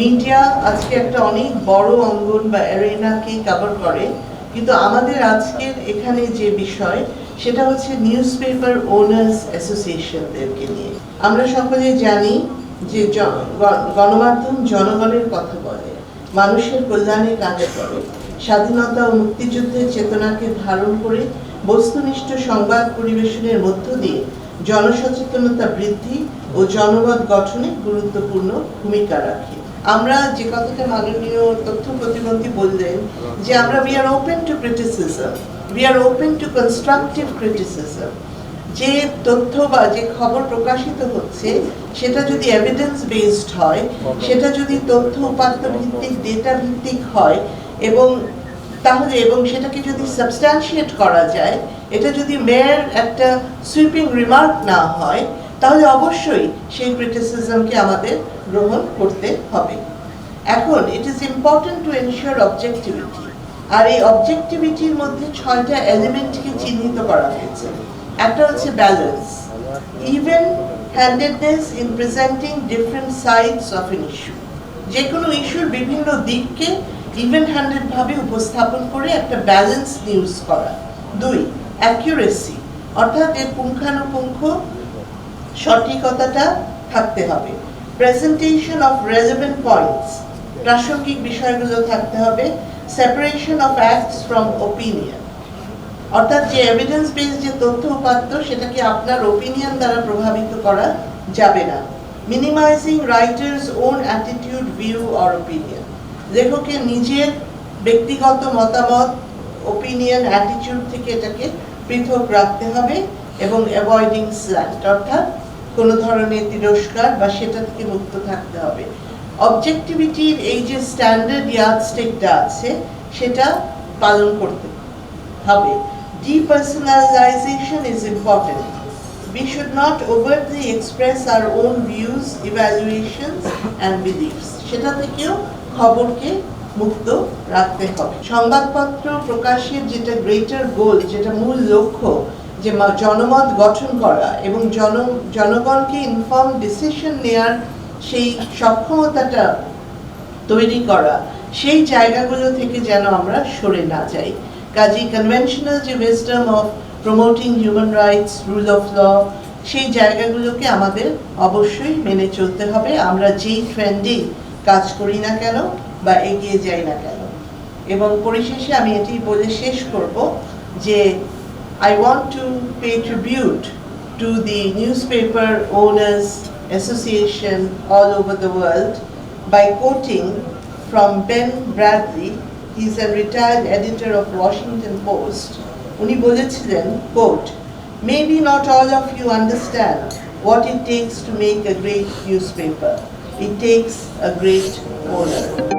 Media আজকে একটা অনেক বড় অঙ্গন বা অ্যারেনাকে কভার করে। কিন্তু আমাদের আজকের এখানে যে বিষয়, সেটা হচ্ছে নিউজ পেপার ওনার্স অ্যাসোসিয়েশনদেরকে নিয়ে। আমরা সকলে জানি যে গণমাধ্যম জনগণের কথা বলে, মানুষের কল্যাণে কাজ করে, স্বাধীনতা ও মুক্তিযুদ্ধের চেতনাকে ধারণ করে, বস্তুনিষ্ঠ সংবাদ পরিবেশনের মধ্য দিয়ে জনসচেতনতা বৃদ্ধি ও জনমত গঠনে গুরুত্বপূর্ণ ভূমিকা রাখে। আমরা যে কথাটা মাননীয় তথ্য প্রতিমন্ত্রী বললেন যে আমরা we are open to criticism we are open to constructive criticism যে তথ্য বা যে খবর প্রকাশিত হচ্ছে, সেটা যদি এভিডেন্স বেসড হয়, সেটা যদি তথ্য উপাত্ত ভিত্তিক ডেটা ভিত্তিক হয়, এবং তাহলে, এবং সেটাকে যদি সাবস্ট্যান্সিয়েট করা যায়, এটা যদি মেয়ের একটা সুইপিং রিমার্ক না হয় তাহলে অবশ্যই সেই ক্রিটিসিজমকে আমাদের গ্রহণ করতে হবে। এখন it is important to ensure objectivity আর এই অবজেক্টিভিটির মধ্যে ছয়টা এলিমেন্টকে চিহ্নিত করা হয়েছে। একটা হচ্ছে balance even handedness in presenting different sides of an issue যে কোনো ইস্যুর বিভিন্ন দিককে ইভেন হ্যান্ডেড ভাবে উপস্থাপন করে একটা ব্যালেন্স নিউজ করা। দুই অ্যাকিউরেসি অর্থাৎ এর পুঙ্খানুপুঙ্খ সঠিকতাটা থাকতে হবে। প্রেজেন্টেশন অফ পয়েন্টস প্রাসঙ্গিক বিষয়গুলো থাকতে হবে। Separation of acts from opinion অর্থাৎ যে এভিডেন্স যে তথ্য উপাত্ত, সেটাকে আপনার ওপিনিয়ন দ্বারা প্রভাবিত করা যাবে না। Minimising writer's own attitude view or opinion লেখকের নিজের ব্যক্তিগত মতামত ওপিনিয়ন অ্যাটিটিউড থেকে এটাকে পৃথক রাখতে হবে এবং অ্যাভয়েডিং স্ল্যান্ট অর্থাৎ কোনো ধরনের তিরস্কার বা সেটা থেকে মুক্ত থাকতে হবে। অবজেক্টিভিটির এই যে স্ট্যান্ডার্ড ইয়ার্ডস্টিকটা আছে, সেটা পালন করতে হবে। Depersonalization is important. We should not overtly express our own views, evaluations, and beliefs. সেটা থেকেও খবরকে মুক্ত রাখতে হবে। সংবাদপত্র প্রকাশের যেটা গ্রেটার গোল যেটা মূল লক্ষ্য যে জনমত গঠন করা এবং জন জনগণকে ইনফর্ম ডিসিশন নেয়ার সেই সক্ষমতাটা তৈরি করা, সেই জায়গাগুলো থেকে যেন আমরা সরে না যাই। কাজে কনভেনশনাল যে wisdom of promoting human rights rule of law সেই জায়গাগুলোকে আমাদের অবশ্যই মেনে চলতে হবে। আমরা যেই ট্রেন্ডেই কাজ করি না কেন বা এগিয়ে যাই না কেন। এবং পরিশেষে আমি এটি বলে শেষ করব যে I want to pay tribute to the newspaper owners association all over the world by quoting from Ben Bradley, he's a retired editor of Washington Post. উনি বলেছিলেন quote, Maybe not all of you understand what it takes to make a great newspaper. It takes a great owner.